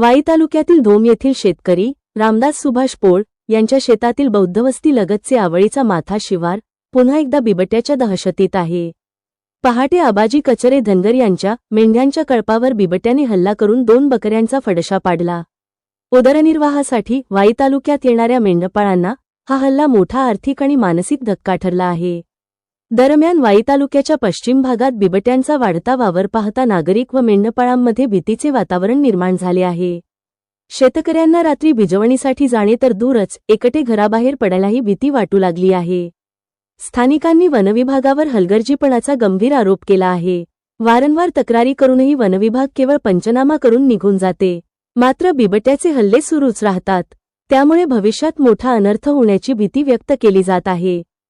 वाई तालुक्यातील धोम येथील शेतकरी रामदास सुभाष पोळ यांच्या शेतातील बौद्धवस्ती लगतचे आवळीचा माथा शिवार पुन्हा एकदा बिबट्याच्या दहशतीत आहे. पहाटे आबाजी कचरे धनगर यांच्या मेंढ्यांच्या कळपावर बिबट्याने हल्ला करून दोन बकऱ्यांचा फडशा पाडला. उदरनिर्वाहासाठी वाई तालुक्यात येणाऱ्या मेंढपाळांना हा हल्ला मोठा आर्थिक आणि मानसिक धक्का ठरला आहे. दरम्यान वाई तालुक्याच्या पश्चिम भागात बिबट्यांचा वाढता वावर पाहता नागरिक व मेंढपाळांमध्ये भीतीचे वातावरण निर्माण झाले आहे. शेतकऱ्यांना रात्री भिजवणीसाठी जाणे तर दूरच एकटे घराबाहेर पडायलाही भीती वाटू लागली आहे. स्थानिकांनी वनविभागावर हलगर्जीपणाचा गंभीर आरोप केला आहे. वारंवार तक्रारी करूनही वनविभाग केवळ पंचनामा करून निघून जाते. मात्र बिबट्याचे हल्ले सुरूच राहतात. त्यामुळे भविष्यात मोठा अनर्थ होण्याची भीती व्यक्त केली जात आहे.